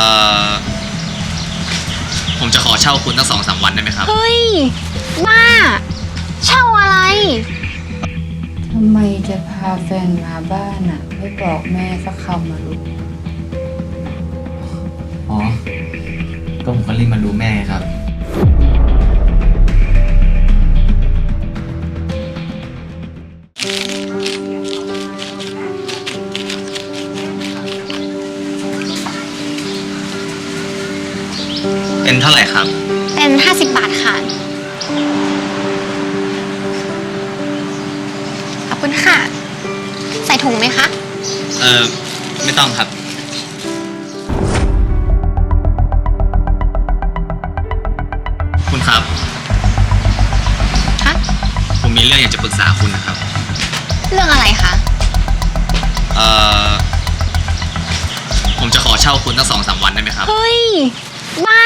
อ่อ ผมจะขอเช่าคุณตั้งสองสามวันได้ไหมครับ เฮ้ย บ้า เช่าอะไร ทำไมจะพาแฟนมาบ้านอะไม่บอกแม่สักคำมาลูกอ๋อ ก็ผมก็รีบมาดูแม่ครับ ร่ครับ เป็น 50 บาทค่ะ ขอบคุณค่ะ ใส่ถุงไหมคะ เออไม่ต้องครับ คุณครับ คะ ผมมีเรื่องอยากจะปรึกษาคุณนะครับ เรื่องอะไรคะ เอ่อ ผมจะขอเช่าคุณตั้งสองสามวันได้ไหมครับ เฮ้ย บ้า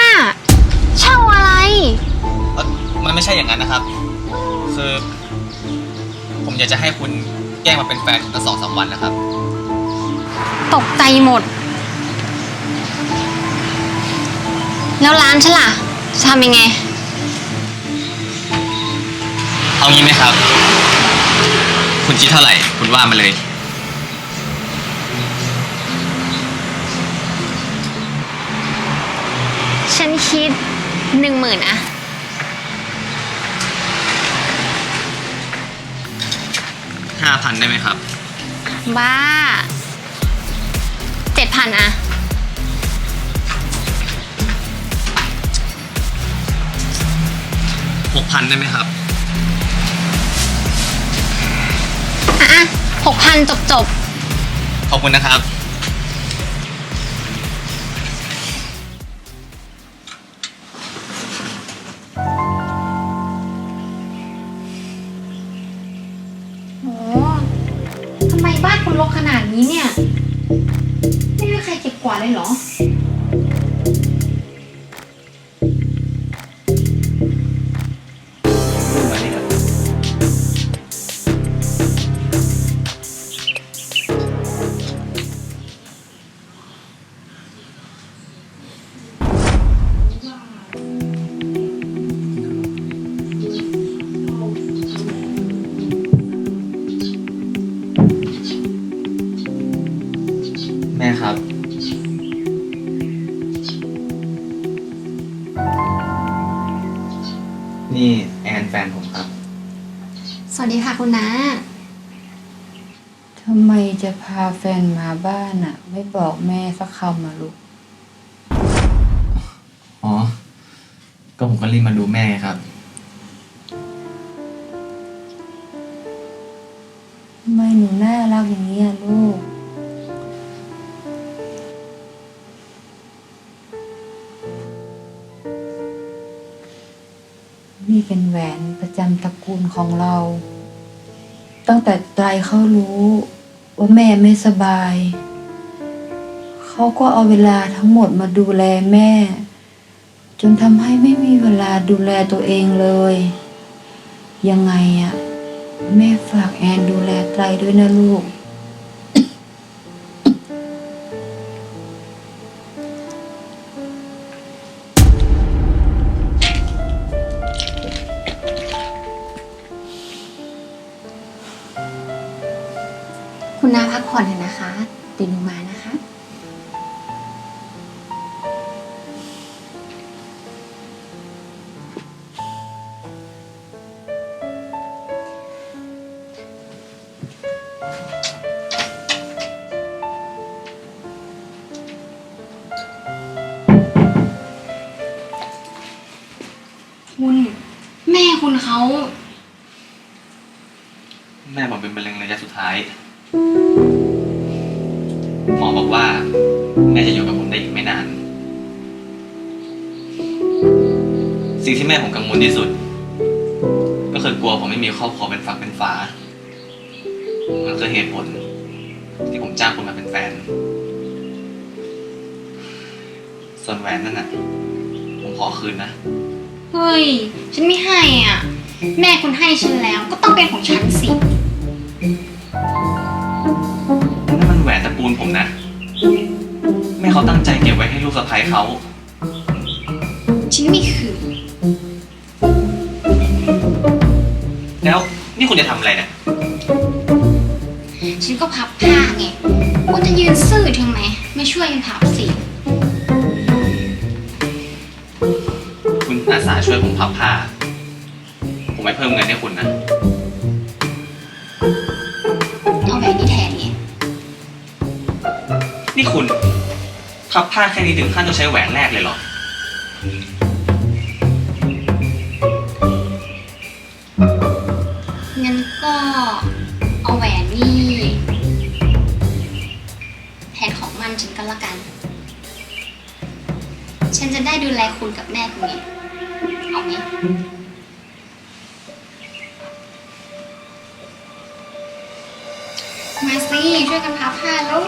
เช่าอะไร เอ่อมันไม่ใช่อย่างนั้นนะครับ คือ ผมอยากจะให้คุณแกล้งมาเป็นแฟนผมตั้งสองสามวันนะครับ ตกใจหมด แล้วร้านฉันล่ะจะทำยังไง เอางี้ไหมครับ คุณคิดเท่าไหร่ คุณว่ามาเลย ฉันคิด หนึ่งหมื่นอะห้าพันได้ไหมครับ บ้าเจ็ดพันอะหกพันได้ไหมครับ อะอะหกพันจบจบ ขอบคุณนะครับ บ้านคุณรกขนาดนี้เนี่ย ไม่มีใครเก็บกวาดเลยเหรอ นี่แอนแฟนผมครับ สวัสดีค่ะคุณน้า ทำไมจะพาแฟนมาบ้านอะไม่บอกแม่สักคำมาลูก อ๋อ ก็ผมก็รีบมาดูแม่ครับ ทำไมหนูน่ารักอย่างนี้ จำตระกูลของเรา ตั้งแต่ไตรเขารู้ว่าแม่ไม่สบาย เขาก็เอาเวลาทั้งหมดมาดูแลแม่ จนทำให้ไม่มีเวลาดูแลตัวเองเลย ยังไงอะแม่ฝากแอนดูแลไตรด้วยนะลูก น้าพักผ่อนเถอะนะคะเดี๋ยวหนูมานะคะ คุณ แม่คุณเขา บอกว่า แม่จะอยู่กับผมได้อีกไม่นาน สิ่งที่แม่ผมกังวลที่สุด ก็คือกลัวผมไม่มีครอบครัวเป็นฝักเป็นฝา มันคือเหตุผล ที่ผมจ้างคุณมาเป็นแฟน ส่วนแหวนนั่นน่ะ ผมขอคืนนะ เฮ้ย ฉันไม่ให้อะ แม่คุณให้ฉันแล้วก็ต้องเป็นของฉันสิ ก็บไว้ให้ลูกสะใภ้เขา ฉันไม่คืนแล้วนี่คุณจะทำอะไรเนี่ยฉันก็พับผ้าไงว่าจะยืนซื่อทำไม ไม่ช่วยกันพับสิ คุณอาสาช่วยผมพับผ้า ผมไม่เพิ่มเงินให้คุณนะ เอาแบบนี้แทนไงนี่คุณ พับผ้าแค่นี้ถึงขั้นต้องใช้แหวนแรกเลยเหรอ งั้นก็เอาแหวนนี่แทนของมันฉันก็แล้วกัน ฉันจะได้ดูแลคุณกับแม่คุณไงเอาไหมมาสิช่วยกันพับผ้าแล้ว